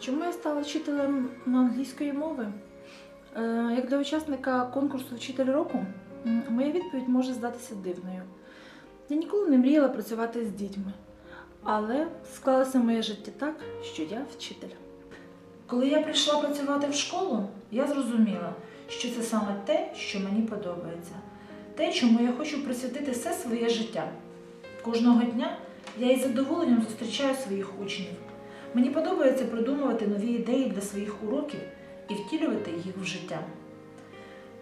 Чому я стала вчителем англійської мови? Е, Як для учасника конкурсу Вчитель року, моя відповідь може здатися дивною. Я ніколи не мріяла працювати з дітьми, але склалося моє життя так, що я вчитель. Коли я прийшла працювати в школу, я зрозуміла, що це саме те, що мені подобається, те, чому я хочу присвятити все своє життя. Кожного дня я із задоволенням зустрічаю своїх учнів. Мені подобається придумувати нові ідеї для своїх уроків і втілювати їх в життя.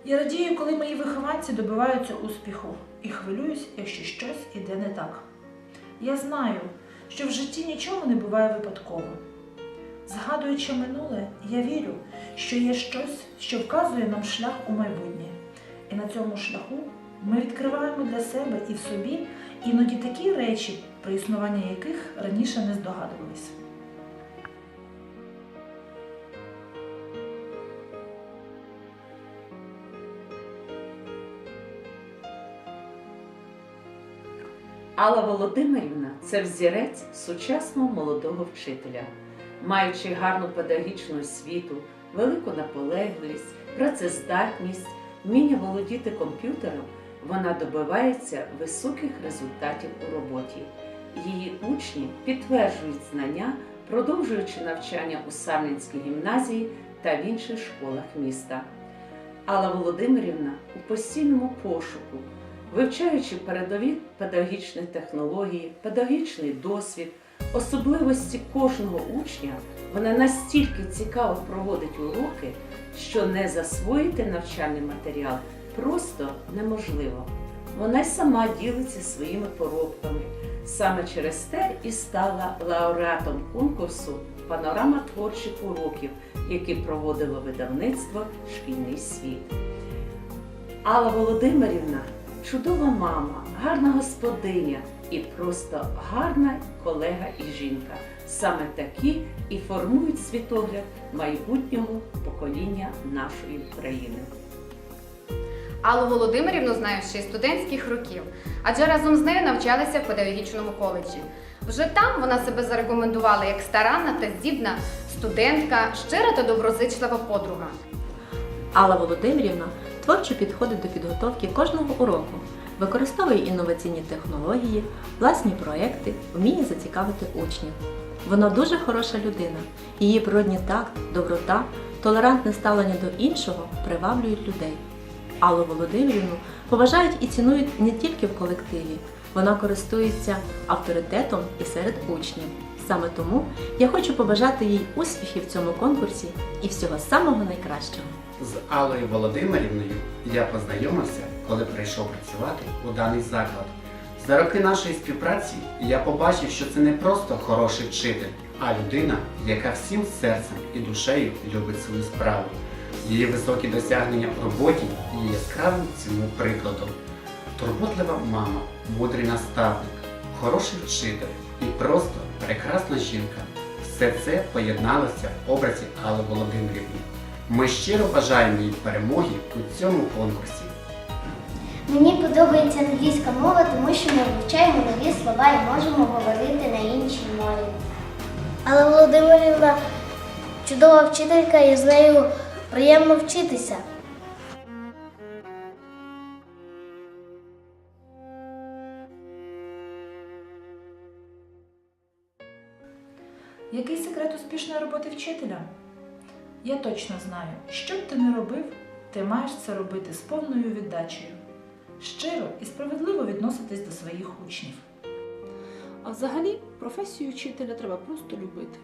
Я радію, коли мої вихованці добиваються успіху і хвилююсь, якщо щось іде не так. Я знаю, що в житті нічого не буває випадково. Згадуючи минуле, я вірю, що є щось, що вказує нам шлях у майбутнє. І на цьому шляху ми відкриваємо для себе і в собі іноді такі речі, про існування яких раніше не здогадувались. Алла Володимирівна це взірець сучасного молодого вчителя, маючи гарну педагогічну освіту, велику наполегливість, працездатність, вміння володіти комп'ютером, вона добивається високих результатів у роботі. Її учні підтверджують знання, продовжуючи навчання у Сарненській гімназії та в інших школах міста. Алла Володимирівна у постійному пошуку вивчаючи передові педагогічні технології, педагогічний досвід, особливості кожного учня, вона настільки цікаво проводить уроки, що не засвоїти навчальний матеріал просто неможливо. Вона й сама ділиться своїми поробками. Саме через те і стала лауреатом конкурсу Панорама творчих уроків, який проводило видавництво Шкільний світ. Алла Володимирівна чудова мама, гарна господиня і просто гарна колега і жінка. Саме такі і формують світогляд майбутнього покоління нашої України. Аллу Володимирівну знаю ще й студентських років, адже разом з нею навчалася в педагогічному коледжі. Вже там вона себе зарекомендувала як старанна та здібна студентка, щира та доброзичлива подруга. Алла Володимирівна творчо підходить до підготовки кожного уроку, використовує інноваційні технології, власні проекти, вміє зацікавити учнів. Вона дуже хороша людина. Її природній такт, доброта, толерантне ставлення до іншого приваблюють людей. Аллу Володимирівну поважають і цінують не тільки в колективі. Вона користується авторитетом і серед учнів. Саме тому я хочу побажати їй успіхів в цьому конкурсі і всього самого найкращого. З Аллою Володимирівною я познайомився, коли прийшов працювати у даний заклад. За роки нашої співпраці я побачив, що це не просто хороший вчитель, а людина, яка всім серцем і душею любить свою справу. Її високі досягнення в роботі є яскравим цьому прикладом. Турботлива мама, мудрий наставник, хороший вчитель і просто прекрасна жінка. Все це поєдналося в образі Алли Володимирівни. Ми щиро бажаємо їй перемоги у цьому конкурсі. Мені подобається англійська мова, тому що ми вивчаємо нові слова і можемо говорити на іншій мові. Але Володимирівна чудова вчителька і з нею приємно вчитися. Який секрет успішної роботи вчителя? Я точно знаю, що б ти не робив, ти маєш це робити з повною віддачею, щиро і справедливо відноситись до своїх учнів. А взагалі професію вчителя треба просто любити.